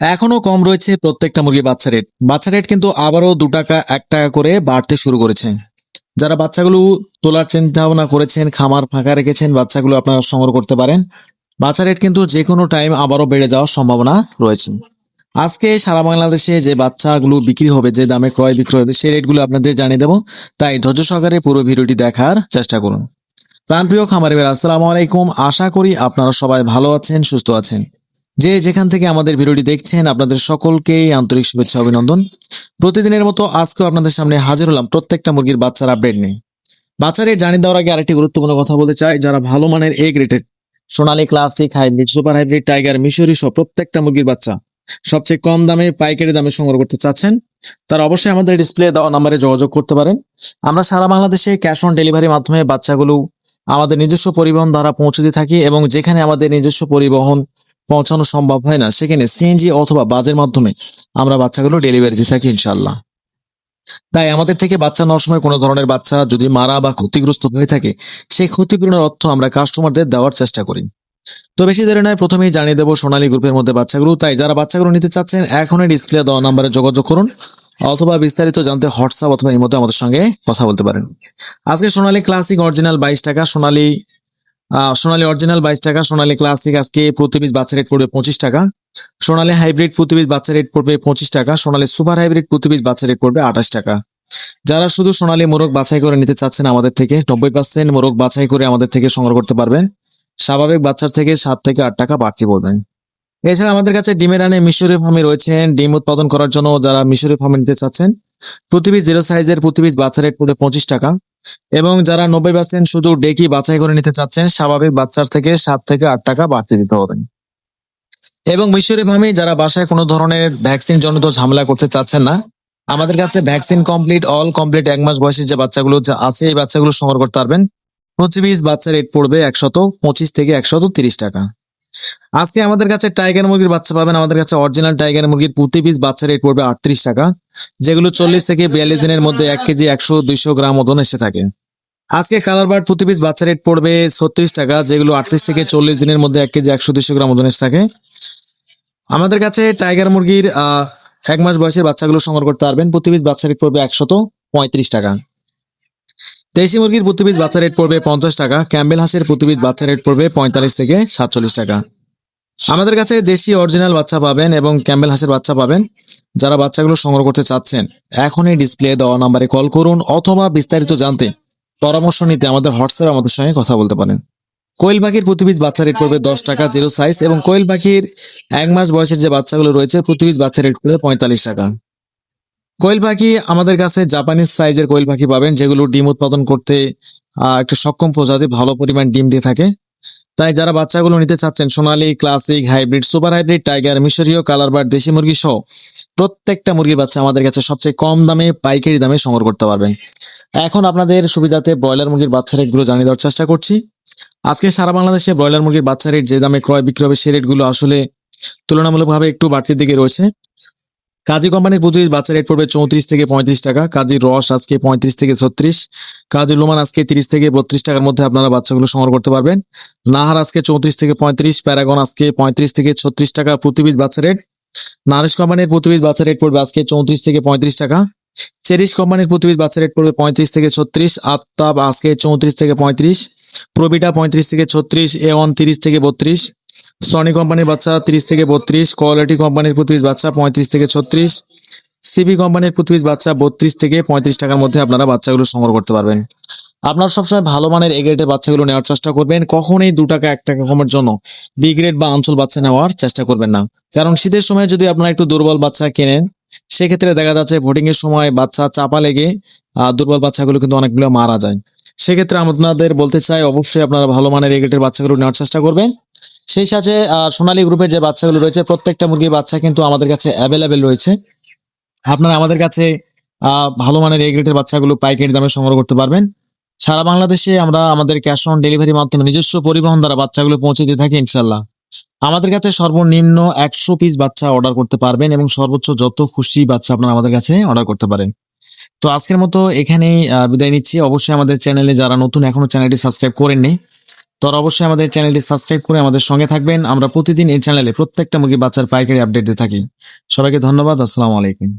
এখনও কম রয়েছে প্রত্যেকটা মুরগির বাচ্চা রেট বাচ্চা রেট কিন্তু আবারও দু টাকা, এক টাকা করে বাড়তে শুরু করেছে। যারা বাচ্চাগুলো তোলার চিন্তা ভাবনা করেছেন, খামার ফাঁকা রেখেছেন, বাচ্চাগুলো আপনারা সংগ্রহ করতে পারেন, বাচ্চা রেট কিন্তু যে কোনো টাইম আবারও বেড়ে যাওয়ার সম্ভাবনা রয়েছে। আজকে সারা বাংলাদেশে যে বাচ্চাগুলো বিক্রি হবে, যে দামে ক্রয় বিক্রয় হবে, সেই রেটগুলো আপনাদের জানিয়ে দেবো। তাই ধৈর্য সহকারে পুরো ভিডিওটি দেখার চেষ্টা করুন। প্রাণপ্রিয় খামারি ভাইরা আসসালামু আলাইকুম। আশা করি আপনারা সবাই ভালো আছেন, সুস্থ আছেন। যে যেখান থেকে আমাদের ভিডিওটি দেখছেন, আপনাদের সকলকেই আন্তরিক শুভেচ্ছা, অভিনন্দন। প্রতিদিনের মতো আজকেও আপনাদের সামনে হাজির হলাম প্রত্যেকটা মুরগির বাচ্চার আপডেট নেই বাচ্চা রেট জানিয়ে দেওয়ার আগে আরেকটি গুরুত্বপূর্ণ কথা বলতে চাই। যারা ভালো মানের এ গ্রেটের সোনালী classic hybrid super hybrid tiger মিশরি সহ প্রত্যেকটা মুরগির বাচ্চা সবচেয়ে কম দামে, পাইকারি দামে সংগ্রহ করতে চাচ্ছেন, তারা অবশ্যই আমাদের ডিসপ্লে দেওয়া নাম্বারে যোগাযোগ করতে পারেন। আমরা সারা বাংলাদেশে ক্যাশ অন ডেলিভারির মাধ্যমে বাচ্চাগুলো আমাদের নিজস্ব পরিবহন দ্বারা পৌঁছে দিয়ে থাকি এবং যেখানে আমাদের নিজস্ব পরিবহন পৌঁছানো সম্ভব হয় না। সেখানে সিএনজি অথবা বাজের মাধ্যমে আমরা বাচ্চাগুলো ডেলিভারি দিয়ে থাকি ইনশাল্লাহ তাই আমাদের থেকে বাচ্চা নেওয়ার সময় কোনো ধরনের বাচ্চা যদি মারা বা ক্ষতিগ্রস্ত হয়ে থাকে, সেই ক্ষতিপূরণের অর্থ আমরা কাস্টমারদের দেওয়ার চেষ্টা করি। তো বেশি দেরি নয়, প্রথমেই জানিয়ে দেবো সোনালী গ্রুপের মধ্যে বাচ্চাগুলো। তাই যারা বাচ্চাগুলো নিতে চাচ্ছেন, এখনই ডিসপ্লে দেওয়া নাম্বারে যোগাযোগ করুন অথবা বিস্তারিত জানতে হোয়াটসঅ্যাপ অথবা ইমোতে আমাদের সঙ্গে কথা বলতে পারেন। আজকে সোনালী ক্লাসিক অরিজিনাল বাইশ টাকা, সোনালী সোনালী অরিজিনাল বাইশ টাকা, সোনালী ক্লাসিক আজকে প্রতি পিস বাচ্চা রেট পড়বে পঁচিশ টাকা। সোনালী হাইব্রিড প্রতি পিস বাচ্চা রেট পড়বে পঁচিশ টাকা, সোনালী সুপার হাইব্রিড প্রতি পিস বাচ্চা রেট পড়বে আঠাশ টাকা। যারা শুধু সোনালী মোরগ বাছাই করে নিতে চাচ্ছেন আমাদের থেকে, নব্বই পার্সেন্ট মোরগ বাছাই করে আমাদের থেকে সংগ্রহ করতে পারবেন। স্বাভাবিক বাচ্চার থেকে সাত থেকে আট টাকা বাড়তি পড়বেন এছাড়া আমাদের কাছে ডিমের আনে মিশরি ফার্মে রয়েছেন। ডিম উৎপাদন করার জন্য যারা মিশরি ফার্মে নিতে চাচ্ছেন, প্রতি পিস জিরো সাইজের প্রতি পিস বাচ্চা রেট পড়বে পঁচিশ টাকা। এবং যারা নব্বই পার্সেন্ট শুধু ডেকি বাছাই করে নিতে চাচ্ছেন, স্বাভাবিক বাচ্চার থেকে সাত থেকে আট টাকা বাড়তি দিতে হবে। এবং মিশরি ফার্মে যারা বাসায় কোনো ধরনের ভ্যাকসিন জনিত ঝামেলা করতে চাচ্ছেন না, আমাদের কাছে ভ্যাকসিন কমপ্লিট, অল কমপ্লিট, এক মাস বয়সী যে বাচ্চাগুলো আছে, এই বাচ্চাগুলো সংগ্রহ করতে পারবেন। প্রতি পিস বাচ্চা রেট পড়বে একশত পঁচিশ থেকে একশত তিরিশ টাকা। আজকে আমাদের কাছে টাইগার মুরগির বাচ্চা পাবেন, আমাদের কাছে অরিজিনাল টাইগার মুরগির প্রতি পিস বাচ্চা রেট পড়বে আটত্রিশ টাকা, যেগুলো চল্লিশ থেকে বিয়াল্লিশ দিনের মধ্যে এক কেজি একশো দুইশো গ্রাম ওজন এসে থাকে। আজকে কালার বার্ড প্রতি পিস বাচ্চা রেট পড়বে ছত্রিশ টাকা, যেগুলো আটত্রিশ থেকে চল্লিশ দিনের মধ্যে এক কেজি একশো দুইশো গ্রাম ওজন এসে থাকে। আমাদের কাছে টাইগার মুরগির এক মাস বয়সের বাচ্চাগুলো সংগ্রহ করতে পারবেন, প্রতি পিস বাচ্চা রেট পড়বে একশত পঁয়ত্রিশ টাকা। দেশি মুরগির প্রতি বাচ্চা রেট পড়বে পঞ্চাশ টাকা, ক্যাম্বেল হাঁসের প্রতি বাচ্চা রেট পড়বে পঁয়তাল্লিশ থেকে সাতচল্লিশ টাকা। আমাদের কাছে দেশি অরিজিনাল বাচ্চা পাবেন এবং ক্যাম্বেল হাঁসের বাচ্চা পাবেন। যারা বাচ্চাগুলো সংগ্রহ করতে চাচ্ছেন, এখনই ডিসপ্লে দেওয়া নাম্বারে কল করুন অথবা বিস্তারিত জানতে পরামর্শ নিতে আমাদের হোয়াটসঅ্যাপে আমাদের সঙ্গে কথা বলতে পারেন। কোয়েল পাখির প্রতি বাচ্চা রেট পড়বে দশ টাকা জিরো সাইজ এবং কোয়েল পাখির এক মাস বয়সের যে বাচ্চাগুলো রয়েছে প্রতি বাচ্চা রেট পড়বে পঁয়তাল্লিশ টাকা। কোয়েল পাখি আমাদের কাছে জাপানিজ সাইজের কোয়েল পাখি পাবেন, যেগুলো ডিম উৎপাদন করতে একটা সক্ষম প্রজাতি, ভালো পরিমাণ ডিম দিয়ে থাকে। তাই যারা বাচ্চাগুলো নিতে চাচ্ছেন, সোনালী classic hybrid super hybrid tiger মিশরীয় কালার বার্ড দেশি মুরগি সহ প্রত্যেকটা মুরগির বাচ্চা আমাদের কাছে সবচেয়ে কম দামে, পাইকারি দামে সংগ্রহ করতে পারবেন। এখন আপনাদের সুবিধাতে ব্রয়লার মুরগির বাচ্চা রেটগুলো জানিয়ে দেওয়ার চেষ্টা করছি। আজকে সারা বাংলাদেশে ব্রয়লার মুরগির বাচ্চা রেট, যে দামে ক্রয় বিক্রয় সেই রেটগুলো আসলে তুলনামূলকভাবে একটু বাড়তির দিকে রয়েছে। কাজী কোম্পানির প্রতি বাচ্চা রেট পড়বে চৌত্রিশ থেকে পঁয়ত্রিশ টাকা। কাজী রস আজকে পঁয়ত্রিশ থেকে ছত্রিশ। কাজী লোমান আজকে তিরিশ থেকে বত্রিশ টাকার মধ্যে আপনারা বাচ্চাগুলো সংগ্রহ করতে পারবেন। নাহার আজকে চৌত্রিশ থেকে পঁয়ত্রিশ, প্যারাগন আজকে পঁয়ত্রিশ থেকে ছত্রিশ টাকা প্রতি বাচ্চা রেট। নারিশ কোম্পানির প্রতি বাচ্চা রেট পড়বে আজকে চৌত্রিশ থেকে পঁয়ত্রিশ টাকা। চেরিশ কোম্পানির প্রতি বাচ্চা রেট পড়বে পঁয়ত্রিশ থেকে ছত্রিশ আত্তাব আজকে চৌত্রিশ থেকে পঁয়ত্রিশ, প্রবিটা পঁয়ত্রিশ থেকে ছত্রিশ, এ ওয়ান তিরিশ থেকে বত্রিশ। সনি কোম্পানির বাচ্চা তিরিশ থেকে বত্রিশ কোয়ালিটি কোম্পানির প্রতি বাচ্চা পঁয়ত্রিশ থেকে ছত্রিশ সিবি কোম্পানির প্রতি বাচ্চা বত্রিশ থেকে পঁয়ত্রিশ টাকার মধ্যে আপনারা বাচ্চাগুলো সংগ্রহ করতে পারবেন। আপনারা সবসময় ভালো মানের এ গ্রেডের বাচ্চাগুলো নেওয়ার চেষ্টা করবেন, কখনোই দু টাকা, এক টাকা কমের জন্য বি গ্রেড বা আঞ্চল বাচ্চা নেওয়ার চেষ্টা করবেন না। কারণ শীতের সময় যদি আপনারা একটু দুর্বল বাচ্চা কেনেন, সেক্ষেত্রে দেখা যাচ্ছে ভোটিং এর সময় বাচ্চা চাপা লেগে দুর্বল বাচ্চাগুলো কিন্তু অনেকগুলো মারা যায়। সেক্ষেত্রে আপনাদের বলতে চাই, অবশ্যই আপনারা ভালো মানের এ গ্রেডের বাচ্চাগুলো নেওয়ার চেষ্টা করবেন। সেই সাথে সোনালী গ্রুপের যে বাচ্চাগুলো রয়েছে, প্রত্যেকটা মুরগির বাচ্চা কিন্তু আমাদের কাছে অ্যাভেলেবেল রয়েছে। আপনারা আমাদের কাছে ভালো মানের এ গ্রেডের বাচ্চাগুলো পাইকারি দামে সংগ্রহ করতে পারবেন। সারা বাংলাদেশে আমরা আমাদের ক্যাশ অন ডেলিভারির মাধ্যমে নিজস্ব পরিবহন দ্বারা বাচ্চাগুলো পৌঁছে দিয়ে থাকি ইনশাল্লাহ আমাদের কাছে সর্বনিম্ন একশো পিস বাচ্চা অর্ডার করতে পারবেন এবং সর্বোচ্চ যত খুশি বাচ্চা আপনারা আমাদের কাছে অর্ডার করতে পারেন। তো আজকের মতো এখানেই বিদায় নিচ্ছি। অবশ্যই আমাদের চ্যানেলে যারা নতুন এখনও চ্যানেলটি সাবস্ক্রাইব করেননি তো আর অবশ্যই আমাদের চ্যানেলটি সাবস্ক্রাইব করে আমাদের সঙ্গে থাকবেন। আমরা প্রতিদিন এই চ্যানেলে প্রত্যেকটা মুরগির বাচ্চার পাইকারি আপডেট দিয়ে থাকি। সবাইকে ধন্যবাদ, আসসালামু আলাইকুম।